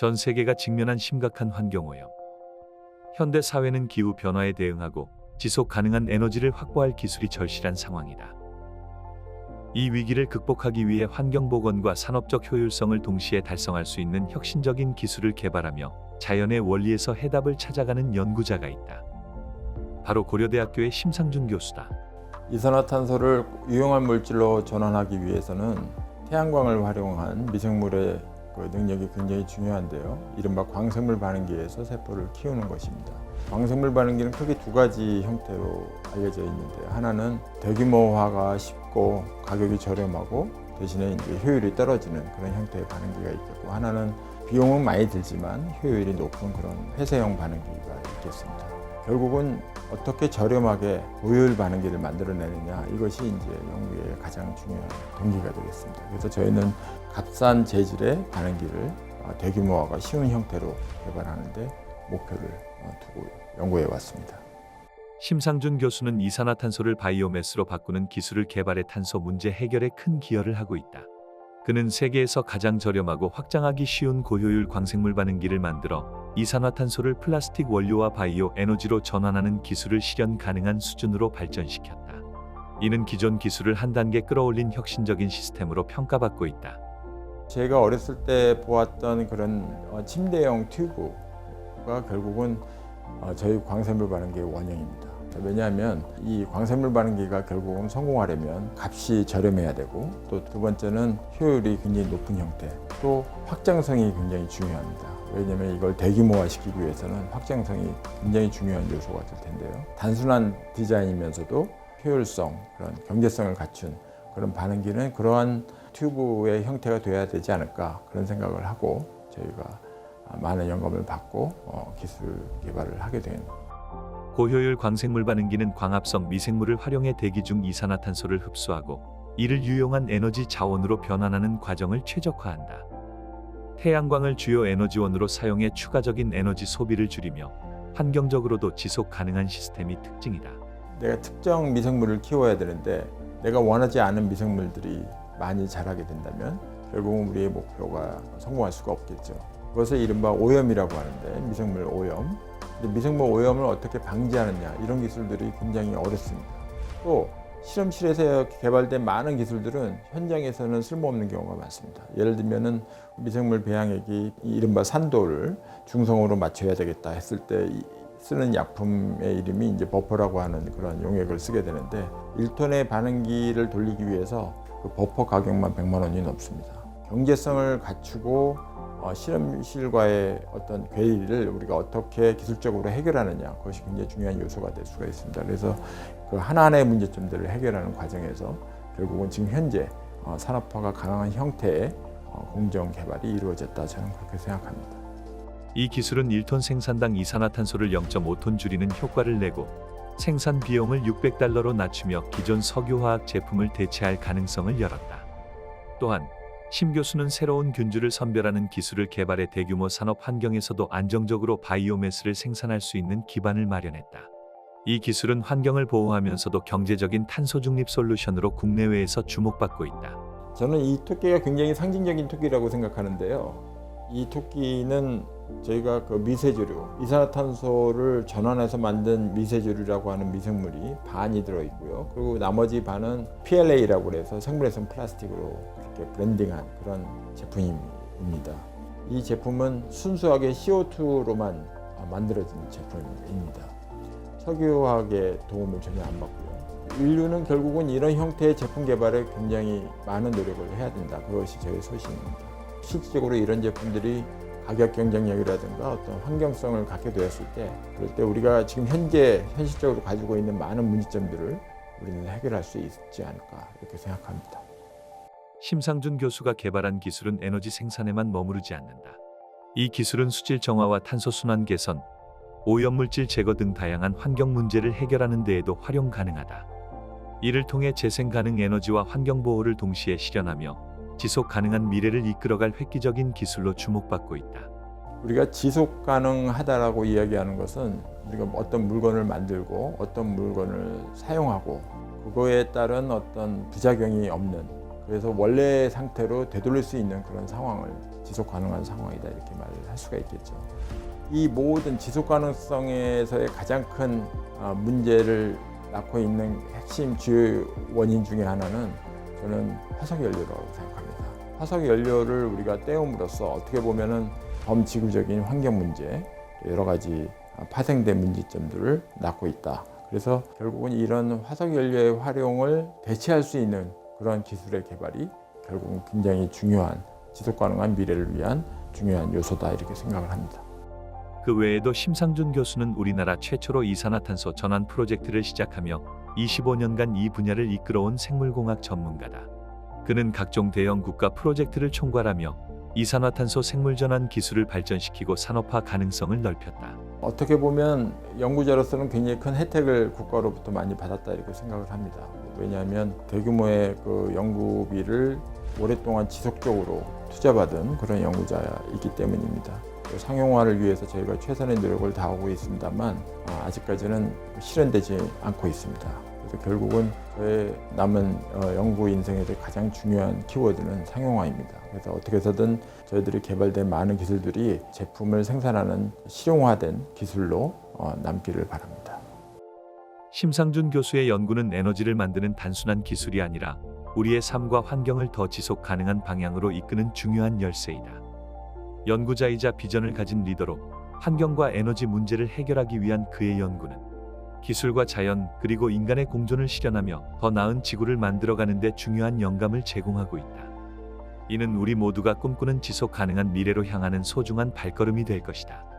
전 세계가 직면한 심각한 환경오염. 현대 사회는 기후 변화에 대응하고 지속 가능한 에너지를 확보할 기술이 절실한 상황이다. 이 위기를 극복하기 위해 환경보건과 산업적 효율성을 동시에 달성할 수 있는 혁신적인 기술을 개발하며 자연의 원리에서 해답을 찾아가는 연구자가 있다. 바로 고려대학교의 심상준 교수다. 이산화탄소를 유용한 물질로 전환하기 위해서는 태양광을 활용한 미생물의 그 능력이 굉장히 중요한데요. 이른바 광생물 반응기에서 세포를 키우는 것입니다. 광생물 반응기는 크게 두 가지 형태로 알려져 있는데 하나는 대규모화가 쉽고 가격이 저렴하고 대신에 이제 효율이 떨어지는 그런 형태의 반응기가 있겠고 하나는 비용은 많이 들지만 효율이 높은 그런 회사용 반응기가 있겠습니다. 결국은 어떻게 저렴하게 고효율 반응기를 만들어내느냐 이것이 이제 연구의 가장 중요한 동기가 되겠습니다. 그래서 저희는 값싼 재질의 반응기를 어, 대규모화가 쉬운 형태로 개발하는데 목표를 어, 두고 연구해 왔습니다. 심상준 교수는 이산화탄소를 바이오매스로 바꾸는 기술을 개발해 탄소 문제 해결에 큰 기여를 하고 있다. 그는 세계에서 가장 저렴하고 확장하기 쉬운 고효율 광생물 반응기를 만들어 이산화탄소를 플라스틱 원료와 바이오 에너지로 전환하는 기술을 실현 가능한 수준으로 발전시켰다. 이는 기존 기술을 한 단계 끌어올린 혁신적인 시스템으로 평가받고 있다. 제가 어렸을 때 보았던 그런 어, 침대형 튜브가 결국은 어, 저희 광생물 반응기의 원형입니다. 왜냐하면 이 광생물 반응기가 결국은 성공하려면 값이 저렴해야 되고 또 두 번째는 효율이 굉장히 높은 형태 또 확장성이 굉장히 중요합니다. 왜냐하면 이걸 대규모화 시키기 위해서는 확장성이 굉장히 중요한 요소가 될 텐데요. 단순한 디자인이면서도 효율성, 그런 경제성을 갖춘 그런 반응기는 그러한 튜브의 형태가 돼야 되지 않을까 그런 생각을 하고 저희가 많은 영감을 받고 어, 기술 개발을 하게 된 고효율 광생물 반응기는 광합성 미생물을 활용해 대기 중 이산화탄소를 흡수하고 이를 유용한 에너지 자원으로 변환하는 과정을 최적화한다. 태양광을 주요 에너지원으로 사용해 추가적인 에너지 소비를 줄이며 환경적으로도 지속 가능한 시스템이 특징이다. 내가 특정 미생물을 키워야 되는데 내가 원하지 않은 미생물들이 많이 자라게 된다면 결국은 우리의 목표가 성공할 수가 없겠죠. 그것을 이른바 오염이라고 하는데 미생물 오염. 미생물 오염을 어떻게 방지하느냐 이런 기술들이 굉장히 어렵습니다. 또 실험실에서 개발된 많은 기술들은 현장에서는 쓸모없는 경우가 많습니다. 예를 들면은 미생물 배양액이 이 이른바 산도를 중성으로 맞춰야 되겠다 했을 때 이- 쓰는 약품의 이름이 이제 버퍼라고 하는 그런 용액을 쓰게 되는데 1톤의 반응기를 돌리기 위해서 그 버퍼 가격만 100만 원이 넘습니다. 경제성을 갖추고 어, 실험실과의 어떤 괴리를 우리가 어떻게 기술적으로 해결하느냐 그것이 굉장히 중요한 요소가 될 수가 있습니다. 그래서 그 하나하나의 문제점들을 해결하는 과정에서 결국은 지금 현재 어, 산업화가 가능한 형태의 어, 공정 개발이 이루어졌다 저는 그렇게 생각합니다. 이 기술은 1톤 생산당 이산화탄소를 0.5톤 줄이는 효과를 내고 생산 비용을 600달러로 낮추며 기존 석유화학 제품을 대체할 가능성을 열었다. 또한 심 교수는 새로운 균주를 선별하는 기술을 개발해 대규모 산업 환경에서도 안정적으로 바이오매스를 생산할 수 있는 기반을 마련했다. 이 기술은 환경을 보호하면서도 경제적인 탄소 중립 솔루션으로 국내외에서 주목받고 있다. 저는 이 토끼가 굉장히 상징적인 토끼라고 생각하는데요. 이 토끼는 저희가 그 미세조류, 이산화탄소를 전환해서 만든 미세조류라고 하는 미생물이 반이 들어 있고요. 그리고 나머지 반은 PLA라고 해서 생물해성 플라스틱으로 이렇게 브랜딩한 그런 제품입니다. 이 제품은 순수하게 CO2로만 만들어진 제품입니다. 석유화학의 도움을 전혀 안 받고요. 인류는 결국은 이런 형태의 제품 개발에 굉장히 많은 노력을 해야 된다. 그것이 저의 소신입니다. 실질적으로 이런 제품들이 가격 경쟁력이라든가 어떤 환경성을 갖게 되었을 때 그럴 때 우리가 지금 현재 현실적으로 가지고 있는 많은 문제점들을 우리는 해결할 수 있지 않을까 이렇게 생각합니다. 심상준 교수가 개발한 기술은 에너지 생산에만 머무르지 않는다. 이 기술은 수질 정화와 탄소 순환 개선, 오염물질 제거 등 다양한 환경 문제를 해결하는 데에도 활용 가능하다. 이를 통해 재생 가능 에너지와 환경 보호를 동시에 실현하며 지속 가능한 미래를 이끌어갈 획기적인 기술로 주목받고 있다. 우리가 지속 가능하다라고 이야기하는 것은 우리가 어떤 물건을 만들고 어떤 물건을 사용하고 그거에 따른 어떤 부작용이 없는 그래서 원래 상태로 되돌릴 수 있는 그런 상황을 지속 가능한 상황이다 이렇게 말을 할 수가 있겠죠. 이 모든 지속 가능성에서의 가장 큰 아, 문제를 낳고 있는 핵심 주요 원인 중에 하나는 저는 화석 연료라고 생각합니다. 화석 연료를 우리가 떼움으로써 어떻게 보면은 범지구적인 환경 문제 여러 가지 파생된 문제점들을 낳고 있다. 그래서 결국은 이런 화석 연료의 활용을 대체할 수 있는 그런 기술의 개발이 결국은 굉장히 중요한 지속 가능한 미래를 위한 중요한 요소다 이렇게 생각을 합니다. 그 외에도 심상준 교수는 우리나라 최초로 이산화탄소 전환 프로젝트를 시작하며 25년간 이 분야를 이끌어온 생물공학 전문가다. 그는 각종 대형 국가 프로젝트를 총괄하며 이산화탄소 생물 전환 기술을 발전시키고 산업화 가능성을 넓혔다. 어떻게 보면 연구자로서는 굉장히 큰 혜택을 국가로부터 많이 받았다 이렇게 생각을 합니다. 왜냐하면 대규모의 그 연구비를 오랫동안 지속적으로 투자받은 그런 연구자이기 때문입니다. 또 상용화를 위해서 저희가 최선의 노력을 다하고 있습니다만 아, 아직까지는 실현되지 않고 있습니다. 그래서 결국은 저의 남은 어, 연구 인생에서 가장 중요한 키워드는 상용화입니다. 그래서 어떻게 해서든 저희들이 개발된 많은 기술들이 제품을 생산하는 실용화된 기술로 어, 남기를 바랍니다. 심상준 교수의 연구는 에너지를 만드는 단순한 기술이 아니라 우리의 삶과 환경을 더 지속 가능한 방향으로 이끄는 중요한 열쇠이다. 연구자이자 비전을 가진 리더로 환경과 에너지 문제를 해결하기 위한 그의 연구는 기술과 자연 그리고 인간의 공존을 실현하며 더 나은 지구를 만들어가는 데 중요한 영감을 제공하고 있다. 이는 우리 모두가 꿈꾸는 지속 가능한 미래로 향하는 소중한 발걸음이 될 것이다.